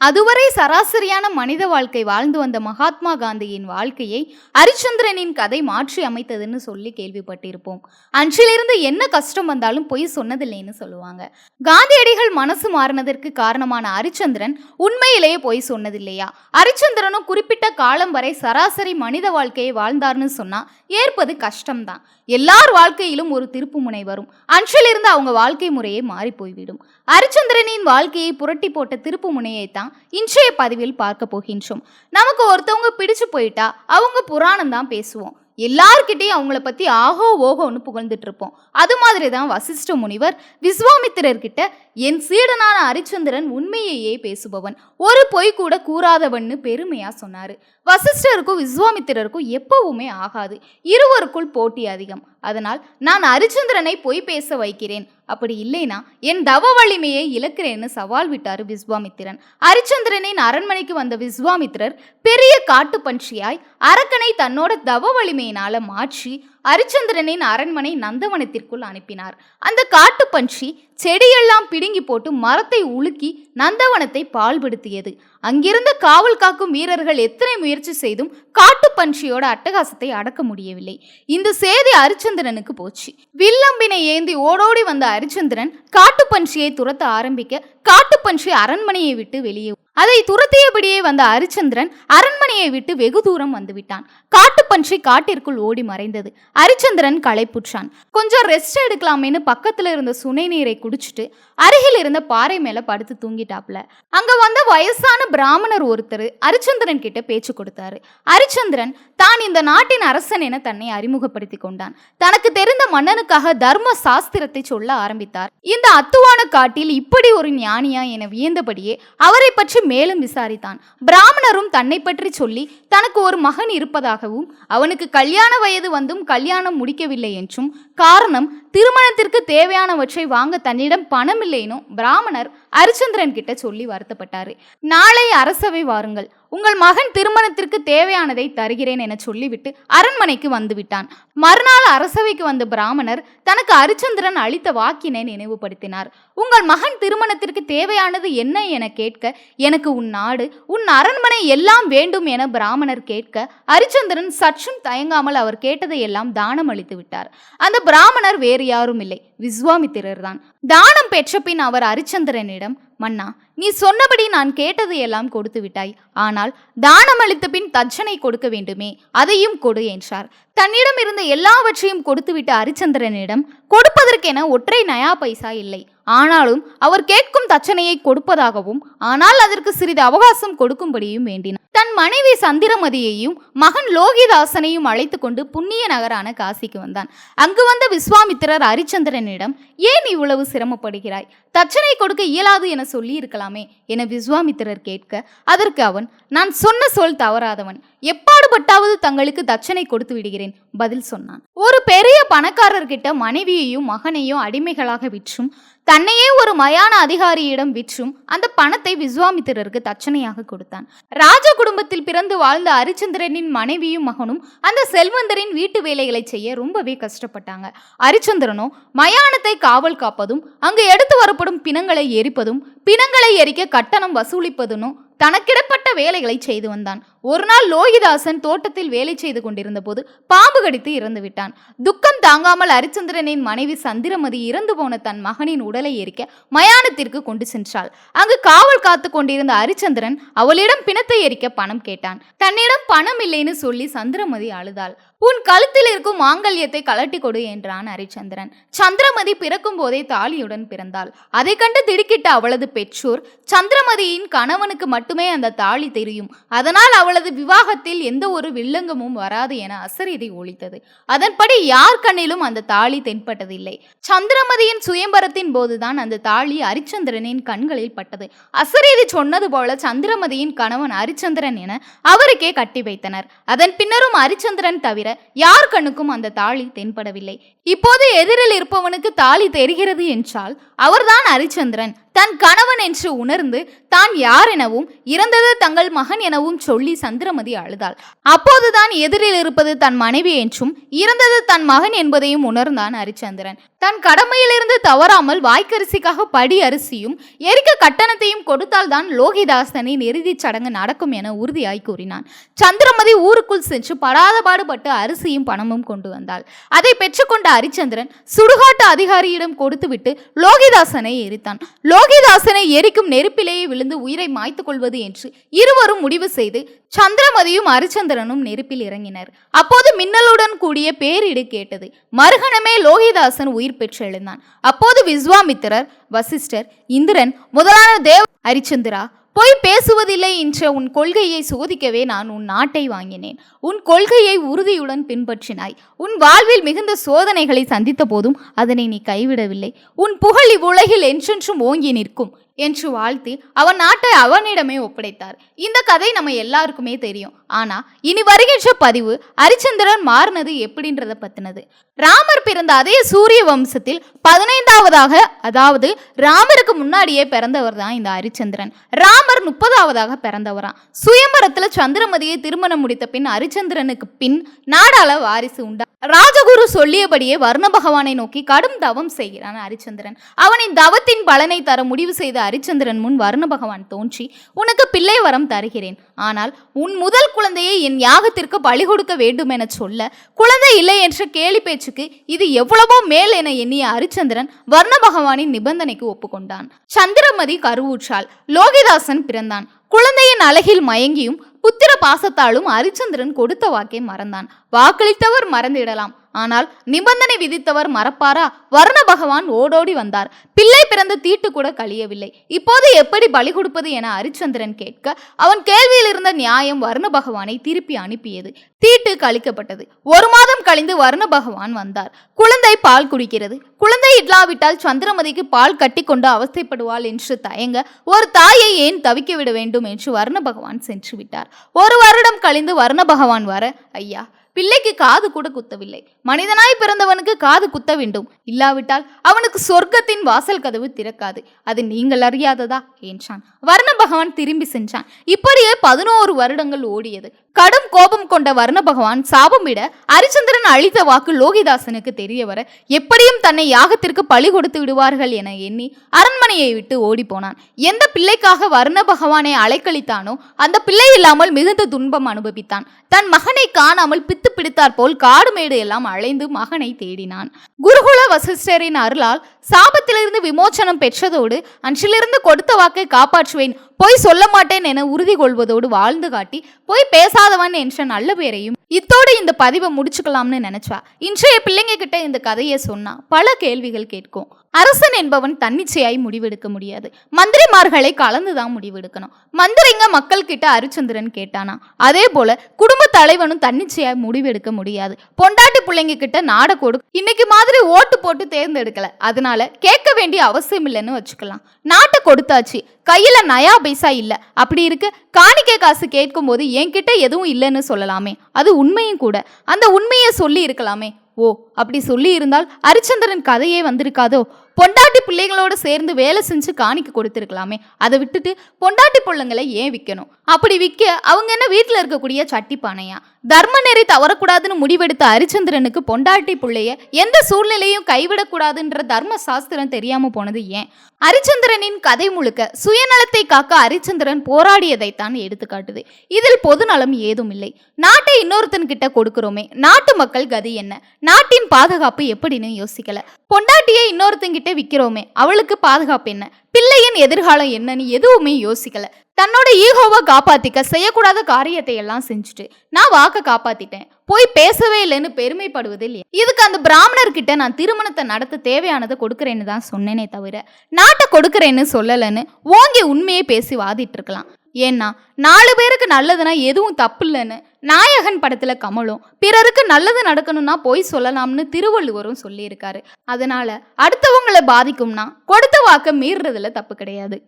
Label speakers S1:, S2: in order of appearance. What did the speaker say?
S1: அதுவரை சராசரியான மனித வாழ்க்கை வாழ்ந்து வந்த மகாத்மா காந்தியின் வாழ்க்கையை ஹரிச்சந்திரனின் கதை மாற்றி அமைத்ததுன்னு சொல்லி கேள்விப்பட்டிருப்போம். அன்றிலிருந்து என்ன கஷ்டம் வந்தாலும் பொய் சொன்னதில்லைன்னு சொல்லுவாங்க. காந்தியடிகள் மனசு மாறினதற்கு காரணமான ஹரிச்சந்திரன் உண்மையிலேயே பொய் சொன்னதில்லையா? ஹரிச்சந்திரனும் குறிப்பிட்ட காலம் வரை சராசரி மனித வாழ்க்கையை வாழ்ந்தார்னு சொன்னா ஏற்பது கஷ்டம்தான். எல்லார் வாழ்க்கையிலும் ஒரு திருப்பு முனை வரும். அன்றிலிருந்து அவங்க வாழ்க்கை முறையே மாறி போய்விடும் ஹரிச்சந்திரனின் வாழ்க்கையை புரட்டி போட்ட திருப்பு முனையை தான் இன்றைய பதிவில் பார்க்க போகின்றோம். நமக்கு ஒருத்தவங்க பிடிச்சு போயிட்டா அவங்க புராணம் தான் பேசுவோம். எல்லார்கிட்டையும் அவங்கள பத்தி ஆஹோ ஓஹோன்னு புகழ்ந்துட்டு இருப்போம். அது மாதிரி தான் வசிஷ்ட முனிவர் விஸ்வாமித்திரர்கிட்ட என் சீடனான ஹரிச்சந்திரன் உண்மையையே பேசுபவன். ஒரு பொய் கூட கூறாதவன்னு பெருமையா சொன்னாரு. வசிஷ்டருக்கும் விஸ்வாமித்திரருக்கும் எப்பவுமே ஆகாது. இருவருக்குள் போட்டி அதிகம். அதனால் நான் ஹரிச்சந்திரனை பொய் பேச வைக்கிறேன். அப்படி இல்லைனா என் தவ வலிமையை இழக்கிறேன்னு சவால் விட்டாரு விஸ்வாமித்திரன். ஹரிச்சந்திரனின் அரண்மனைக்கு வந்த விஸ்வாமித்திரர் பெரிய காட்டு பன்றியாய் அரக்கனை தன்னோட தவ வலிமையினால மாற்றி ஹரிச்சந்திரனின் அரண்மனை நந்தவனத்திற்குள் அனுப்பினார். அந்த காட்டு பன்றி செடியெல்லாம் பிடுங்கி போட்டு மரத்தை உலுக்கி நந்தவனத்தை பால்படுத்தியது. அங்கிருந்த காவல் காக்கும் வீரர்கள் எத்தனை முயற்சி செய்தும் காட்டு பன்றியோட அட்டகாசத்தை அடக்க முடியவில்லை. இந்த செய்தி ஹரிச்சந்திரனுக்கு போச்சு. வில்லம்பினை ஏந்தி ஓடோடி வந்த ஹரிச்சந்திரன் காட்டு பன்றியை துரத்த ஆரம்பிக்க காட்டு பன்றி அரண்மனையை விட்டு வெளியே அதை துரத்தியபடியே வந்த ஹரிச்சந்திரன் அரண்மனையை விட்டு வெகு தூரம் வந்துவிட்டான். காட்டுப்பன்றி காட்டிற்குள் ஓடி மறைந்தது. ஹரிச்சந்திரன் களைப்புற்றான். கொஞ்சம் ரெஸ்ட் எடுக்கலாமேன்னு பக்கத்துல இருந்த சுனை நீரை குடிச்சிட்டு அருகில் இருந்த பாறை மேல படுத்து தூங்கிட்டாப்ல. அங்க வந்த வயசான பிராமணர் ஒருத்தர் அரிச்சந்திரன் கிட்ட பேச்சு கொடுத்தாரு. அரிச்சந்திரன் தான் இந்த நாட்டின் அரசன் என தன்னை அறிமுகப்படுத்தி கொண்டான். தனக்கு தெரிந்த மன்னனுக்காக தர்ம சாஸ்திரத்தை சொல்ல ஆரம்பித்தார். இந்த அத்துவான காட்டில் இப்படி ஒரு ஞானியா என வியந்தபடியே அவரை பற்றி மேலும் விசாரித்தான். பிராமணரும் தன்னை பற்றி சொல்லி தனக்கு ஒரு மகன் இருப்பதாகவும் அவனுக்கு கல்யாண வயது வந்தும் கல்யாணம் முடிக்கவில்லை என்றும் காரணம் திருமணத்திற்கு தேவையானவற்றை வாங்க தன்னிடம் பணம் இல்லைனும் பிராமணர் ஹரிச்சந்திரன் கிட்ட சொல்லி வருத்தப்பட்டாரு. நாளை அரசவை வாருங்கள். உங்கள் மகன் திருமணத்திற்கு தேவையானதை தருகிறேன் என சொல்லிவிட்டு அரண்மனைக்கு வந்துவிட்டான். மறுநாள் அரசவைக்கு வந்த பிராமணர் தனக்கு ஹரிச்சந்திரன் அளித்த வாக்கினை நினைவுபடுத்தினார். உங்கள் மகன் திருமணத்திற்கு தேவையானது என்ன என கேட்க எனக்கு உன் நாடு உன் அரண்மனை எல்லாம் வேண்டும் என பிராமணர் கேட்க ஹரிச்சந்திரன் சற்றும் தயங்காமல் அவர் கேட்டதை எல்லாம் தானம் அளித்து விட்டார். அந்த பிராமணர் வேறு யாரும் இல்லை. விஸ்வாமித்திரர் தான். தானம் பெற்ற பின் அவர் ஹரிச்சந்திரனிடம் மன்னா நீ சொன்னபடி நான் கேட்டது எல்லாம் கொடுத்து விட்டாய். ஆனால் தானம் அளித்த பின் தட்சணை கொடுக்க வேண்டுமே அதையும் கொடு என்றார். தன்னிடம் இருந்த எல்லாவற்றையும் கொடுத்துவிட்ட ஹரிச்சந்திரனிடம் கொடுப்பதற்கென ஒற்றை நயா பைசா இல்லை. ஆனாலும் அவர் கேட்கும் தச்சனையை கொடுப்பதாகவும் ஆனால் அதற்கு சிறிது அவகாசம் கொடுக்கும்படியும் வேண்டினார். தன் மனைவி சந்திரமதியையும் மகன் லோகிதாசனையும் அழைத்து கொண்டு புண்ணிய நகரான காசிக்கு வந்தான். அங்கு வந்த விஸ்வாமித்திரர் ஹரிச்சந்திரனிடம் ஏன் இவ்வளவு சிரமப்படுகிறாய்? தச்சனை கொடுக்க இயலாது என சொல்லி இருக்கலாமே என விஸ்வாமித்திரர் கேட்க அதற்கு அவன் நான் சொன்ன சொல் தவறாதவன். எப்பாடுபட்டாவது தங்களுக்கு தட்சணை கொடுத்து விடுகிறேன் பதில் சொன்னான். ஒரு பெரிய பணக்காரர்கிட்ட மனைவியையும் மகனையும் அடிமைகளாக விற்றும் தன்னையே ஒரு மயான அதிகாரியிடம் விற்றும் அந்த பணத்தை விஸ்வாமித்திரருக்கு தட்சணையாக கொடுத்தான். ராஜ குடும்பத்தில் பிறந்து வாழ்ந்த அரிச்சந்திரனின் மனைவியும் மகனும் அந்த செல்வந்தரின் வீட்டு வேலைகளை செய்ய ரொம்பவே கஷ்டப்பட்டாங்க. அரிச்சந்திரனோ மயானத்தை காவல் காப்பதும் அங்கு எடுத்து வரப்படும் பிணங்களை எரிப்பதும் பிணங்களை எரிக்க கட்டணம் வசூலிப்பதுனும் தனக்கிடப்பட்ட வேலைகளை செய்து வந்தான். ஒரு நாள் லோகிதாசன் தோட்டத்தில் வேலை செய்து கொண்டிருந்த போது பாம்பு கடித்து இறந்து விட்டான். துக்கம் தாங்காமல் ஹரிச்சந்திரனின் மனைவி சந்திரமதி இறந்து போன தன் மகனின் உடலை எரிக்க மயானத்திற்கு கொண்டு சென்றாள். அங்கு காவல் காத்து கொண்டிருந்த ஹரிச்சந்திரன் அவளிடம் பிணத்தை எரிக்க பணம் கேட்டான். தன்னிடம் பணம் இல்லைன்னு சொல்லி சந்திரமதி அழுதாள். உன் கழுத்தில் இருக்கும் மாங்கல்யத்தை கலட்டி கொடு என்றான் ஹரிச்சந்திரன் சந்திரமதி பிறக்கும் போதே தாலியுடன் பிறந்தாள். அதை கண்டு திடுக்கிட்ட அவளது பெற்றோர் சந்திரமதியின் கணவனுக்கு மட்டுமே அந்த தாலி தெரியும். அதனால் அவளது விவாகத்தில் எந்த ஒரு வில்லங்கமும் வராது என அசரீதி ஒழித்தது. அதன்படி யார் கண்ணிலும் அந்த தாலி தென்பட்டதில்லை. சந்திரமதியின் சுயம்பரத்தின் போதுதான் அந்த தாலி அரிச்சந்திரனின் கண்களில் பட்டது. அசரீதி சொன்னது போல சந்திரமதியின் கணவன் ஹரிச்சந்திரன் என அவருக்கே கட்டி வைத்தனர். அதன் பின்னரும் ஹரிச்சந்திரன் தவிர யார் கண்ணுக்கும் அந்த தாலி தென்படவில்லை. இப்போது எதிரில் இருப்பவனுக்கு தாலி தெரிகிறது என்றால் அவர்தான் ஹரிச்சந்திரன் தன் கணவன் என்று உணர்ந்து தான் யார் எனவும் இறந்தது தங்கள் மகன் எனவும் சொல்லி சந்திரமதி அழுதாள். அப்போதுதான் எதிரில் இருப்பது தன் மனைவி என்றும் இறந்தது தன் மகன் என்பதையும் உணர்ந்தான் ஹரிச்சந்திரன். தன் கடமையிலிருந்து தவறாமல் வாய்க்கரிசிக்காக படி அரிசியும் எரிக்க கட்டணத்தையும் கொடுத்தால்தான் லோகிதாசனின் இறுதிச் சடங்கு நடக்கும் என உறுதியாய் கூறினான். சந்திரமதி ஊருக்குள் சென்று படாத பாடுபட்டு அரிசியும் பணமும் கொண்டு வந்தாள். அதை பெற்றுக்கொண்ட ஹரிச்சந்திரன் சுடுகாட்டு அதிகாரியிடம் கொடுத்துவிட்டு லோகிதாசனை எரித்தான். லோகிதாசனை எரிக்கும் நெருப்பிலேயே விழுந்து உயிரை மாய்த்துக் கொள்வது என்று இருவரும் முடிவு செய்து சந்திரமதியும் அரிச்சந்திரனும் நெருப்பில் இறங்கினர். அப்போது மின்னலுடன் கூடிய பேரிடு கேட்டது. மறுகணமே லோகிதாசன் உயிர் பெற்று எழுந்தான். அப்போது விஸ்வாமித்திரர் வசிஷ்டர் இந்திரன் முதலான தேவ் ஹரிச்சந்திரா பொய் பேசுவதில்லை என்ற உன் கொள்கையை சோதிக்கவே நான் உன் நாட்டை வாங்கினேன். உன் கொள்கையை உறுதியுடன் பின்பற்றினாய். உன் வாழ்வில் மிகுந்த சோதனைகளை சந்தித்த போதும் அதனை நீ கைவிடவில்லை. உன் புகழ் இவ்வுலகில் என்றென்றும் ஓங்கி நிற்கும். என்று வாழ்த்தி அவன் நாட்டை அவனிடமே ஒப்படைத்தார். இந்த கதை நம்ம எல்லாருக்குமே தெரியும். ஆனா இனி வருகின்ற பதிவு ஹரிச்சந்திரன் மாறினது எப்படின்றத பத்தினது. ராமர் பிறந்த அதே சூரிய வம்சத்தில் பதினைந்தாவதாக அதாவது ராமருக்கு முன்னாடியே பிறந்தவர் தான் இந்த ஹரிச்சந்திரன். ராமர் முப்பதாவதாக பிறந்தவராம். சுயம்பரத்துல சந்திரமதியை திருமணம் முடித்த பின் ஹரிச்சந்திரனுக்கு பின் நாடாள வாரிசு உண்டா? ராஜகுரு சொல்லியபடியே வர்ண பகவானை நோக்கி கடும் தவம் செய்கிறான் ஹரிச்சந்திரன். அவனின் தவத்தின் பலனை தர முடிவு செய்த ஹரிச்சந்திரன் முன் வருண பகவான் தோன்றி உனக்கு பிள்ளை வரம் தருகிறேன். ஆனால் உன் முதல் குழந்தையை என் யாகத்திற்கு பழி கொடுக்க வேண்டும் என சொல்ல குழந்தை இல்லை என்ற கேலி பேச்சுக்கு இது எவ்வளவோ மேல் என எண்ணிய ஹரிச்சந்திரன் வர்ண பகவானின் நிபந்தனைக்கு ஒப்புக்கொண்டான். சந்திரமதி கருவூற்றால் லோகிதாசன் பிறந்தான். குழந்தையின் அழகில் மயங்கியும் புத்திர பாசத்தாலும் ஹரிச்சந்திரன் கொடுத்த வாக்கை மறந்தான். வாக்களித்தவர் மறந்திடலாம். ஆனால் நிபந்தனை விதித்தவர் மறப்பாரா? வருண பகவான் ஓடோடி வந்தார். பிள்ளை பிறந்த தீட்டு கூட கழியவில்லை. இப்போது எப்படி பலி கொடுப்பது என ஹரிச்சந்திரன் கேட்க அவன் கேள்வியில் இருந்த நியாயம் வருண பகவானை திருப்பி அனுப்பியது. தீட்டு கழிக்கப்பட்டது. ஒரு மாதம் கழிந்து வருண பகவான் வந்தார். குழந்தை பால் குடிக்கிறது. குழந்தை இல்லாவிட்டால் சந்திரமதிக்கு பால் கட்டி கொண்டு அவஸ்தைப்படுவாள் என்று தயங்க ஒரு தாயை ஏன் தவிக்க விட வேண்டும் என்று வருண பகவான் சென்று விட்டார். ஒரு வருடம் கழிந்து வருண பகவான் வர ஐயா பிள்ளைக்கு காது கூட குத்தவில்லை. மனிதனாய் பிறந்தவனுக்கு காது குத்த வேண்டும். இல்லாவிட்டால் அவனுக்கு சொர்க்கத்தின் வாசல் கதவு திறக்காது. அது நீங்கள் அறியாததா? என்றான். வர்ண பகவான் திரும்பி சென்றான். இப்படியே பதினோரு வருடங்கள் ஓடியது. கடும் கோபம் கொண்ட வர்ண பகவான் சாபமிட ஹரிச்சந்திரன் அளித்த வாக்கு லோகிதாசனுக்கு தெரிய வர எப்படியும் தன்னை யாகத்திற்கு பழி கொடுத்து விடுவார்கள் என எண்ணி அரண்மனையை விட்டு ஓடிப்போனான். எந்த பிள்ளைக்காக வர்ண பகவானை அலைக்கழித்தானோ அந்த பிள்ளை இல்லாமல் மிகுந்த துன்பம் அனுபவித்தான். தன் மகனை காணாமல் பித்து பிடித்தாற் போல் காடு மேடு எல்லாம் அலைந்து மகனை தேடினான். குருகுல வசிஷ்டரின் அருளால் சாபத்திலிருந்து விமோச்சனம் பெற்றதோடு அன்றிலிருந்து கொடுத்த வாக்கை காப்பாற்றுவேன். பொய் சொல்ல மாட்டேன் என உறுதி கொள்வதோடு வாழ்ந்து காட்டி பொய் பேசாதவன் என்ற நல்ல பேரையும் இத்தோடு இந்த பதிவை முடிச்சுக்கலாம்னு நினைச்சா இன்றைய பிள்ளைங்க கிட்ட இந்த கதையை சொன்னா பல கேள்விகள் கேட்கும். அரசன் என்பவன் தன்னிச்சையாய் முடிவெடுக்க முடியாது. மந்திரிமார்களை கலந்துதான் முடிவெடுக்கணும். மந்திரிங்க மக்கள் கிட்ட அரிச்சந்திரன் கேட்டானா அதே போல குடும்ப தலைவனும் தன்னிச்சையாய் முடிவெடுக்க முடியாது. பொண்டாட்டி பிள்ளைங்க கிட்ட நாட கொடு இன்னைக்கு மாதிரி ஓட்டு போட்டு தேர்ந்தெடுக்கல. அதனால கேட்க வேண்டிய அவசியம் இல்லைன்னு வச்சுக்கலாம். நாட்டை கொடுத்தாச்சு கையில நயா பைசா இல்லை. அப்படி இருக்கு. காணிக்கை காசு கேட்கும் போது என்கிட்ட எதுவும் இல்லைன்னு சொல்லலாமே. அது உண்மையும் கூட. அந்த உண்மையை சொல்லி இருக்கலாமே. ஓ அப்படி சொல்லி இருந்தால் ஹரிச்சந்திரன் கதையே வந்திருக்காதோ? பொண்டாட்டி பிள்ளைங்களோட சேர்ந்து வேலை செஞ்சு காணிக்க கொடுத்துருக்கலாமே. அதை விட்டுட்டு பொண்டாட்டி பிள்ளைங்களை ஏன் விற்கணும் அப்படி விற்க அவங்க என்ன வீட்டில் இருக்கக்கூடிய சட்டி பானையா தர்ம நெறி தவறக்கூடாதுன்னு முடிவெடுத்த ஹரிச்சந்திரனுக்கு பொண்டாட்டி பிள்ளைய எந்த சூழ்நிலையும் கைவிடக்கூடாதுன்ற தர்ம சாஸ்திரம் தெரியாம போனது ஏன்? ஹரிச்சந்திரனின் கதை முழுக்க சுயநலத்தை காக்க ஹரிச்சந்திரன் போராடியதைத்தான் எடுத்துக்காட்டுது. இதில் பொதுநலம் ஏதும் இல்லை. நாட்டை இன்னொருத்தன் கிட்ட கொடுக்கிறோமே. நாட்டு மக்கள் கதி என்ன? நாட்டின் பாதுகாப்பு எப்படின்னு யோசிக்கல. பொண்டாட்டியை இன்னொருத்தங்கிட்ட விற்கிறோமே அவளுக்கு பாதுகாப்பு என்ன? பிள்ளையின் எதிர்காலம் என்னன்னு எதுவுமே யோசிக்கல. தன்னோட ஈகோவை காப்பாத்திக்க செய்யக்கூடாத காரியத்தை எல்லாம் செஞ்சுட்டு நான் வாக்க காப்பாத்திட்டேன். போய் பேசவே இல்லைன்னு பெருமைப்படுவது இல்லையா? இதுக்கு அந்த பிராமணர் கிட்ட நான் திருமணத்தை நடத்த தேவையானதை கொடுக்குறேன்னு தான் சொன்னேனே தவிர நாட்டை கொடுக்குறேன்னு சொல்லலைன்னு ஓங்கி உண்மையை பேசி வாதிட்டு இருக்கலாம் ஏன்னா நாலு பேருக்கு நல்லதுன்னா எதுவும் தப்பு இல்லைன்னு நாயகன் படத்துல கமலும் பிறருக்கு நல்லது நடக்கணும்னா போய் சொல்லலாம்னு திருவள்ளுவரும் சொல்லியிருக்காரு. அதனால அடுத்தவங்களை பாதிக்கும்னா கொடுத்த வாக்க மீறுறதுல தப்பு கிடையாது.